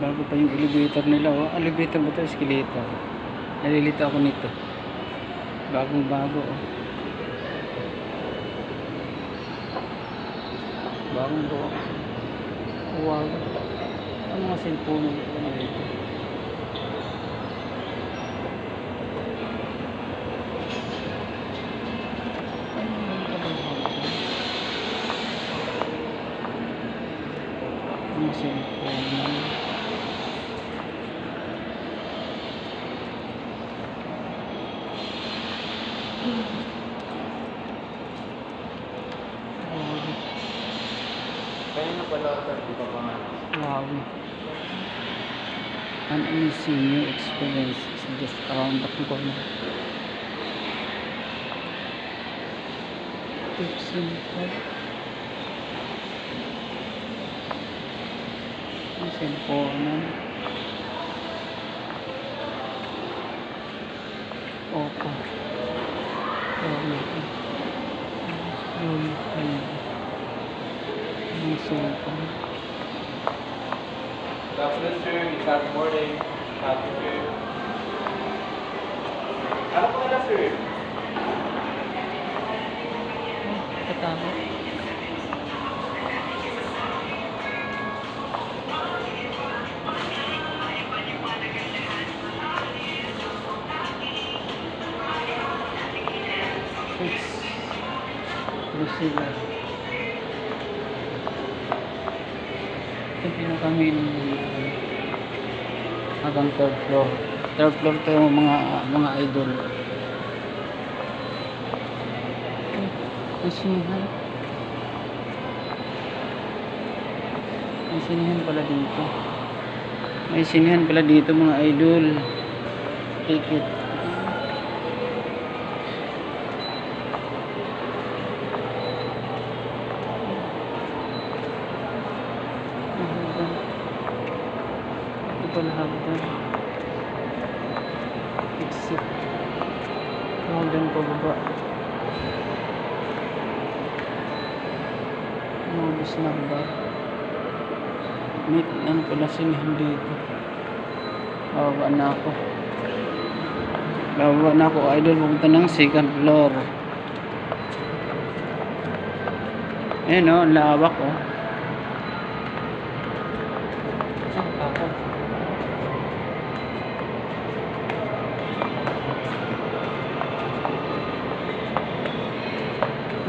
Bago pa yung elevator nila. Oh. Elevator ba ito? Escalator. Nalilito ako nito. Bagong bago. Oh. Bagong gawa. Wow. Ano mga cellphone nito? Ano dito? Ano yung trabaho ko? Mga cellphone. Wow. Kaya na pala ako di ba pa nga? Wow. An amazing new experience is just around the corner. Pepsi card. Ang cellphone. Opo. Good morning. Happy sir. Ano po na, sir? Katama. Lucila. Ito pinakamin hanggang third floor. Third floor to yung mga mga idol. May sinihan. May sinihan pala dito. May pala dito mga idol. Ticket. Hagdan. Ito pala hagdan. Exit. Hagdan pababa. Mabis number. May ano pala sinihan dito. Bababa na ako. Bababa na ako idol. Pupunta ng second floor. Ayan o, ang lawak o. Saan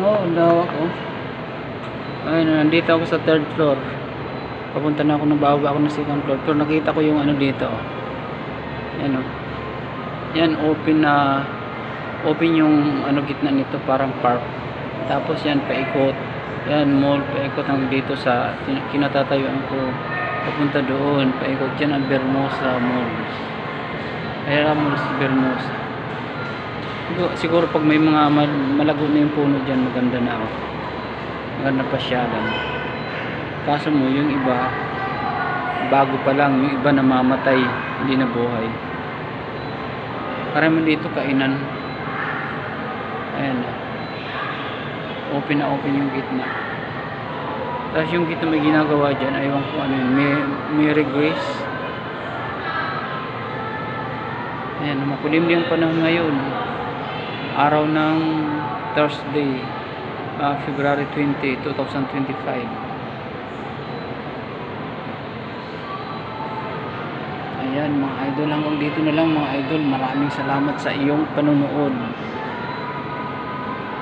Oo, oh, ang lawak o. Ayun, nandito ako sa third floor. Papunta na ako ng bababa ako ng second floor. Pero nakita ko yung ano dito. oh. Yan o. Yan, open na open yung ano gitna nito parang park. Tapos yan, paikot. Yan, mall, paikot ang dito sa kinatatayuan ko. Papunta doon, paikot yan ang Bermosa Mall. Kaya Malls Bermosa. Siguro, pag may mga mal- malago na yung puno dyan, maganda na ako. Maganda pasyalan. Kaso mo, yung iba, bago pa lang, yung iba namamatay, hindi na buhay. Karami dito kainan. Ayan na. Open na open yung gitna. Tapos yung gitna may ginagawa dyan, aywan ko ano yun, May- Mary Grace. Ayan, makulimlim pa panahon ngayon. Araw ng Thursday, ah, February 20, 2025. Ayan mga idol, hanggang dito na lang mga idol. Maraming salamat sa iyong panonood.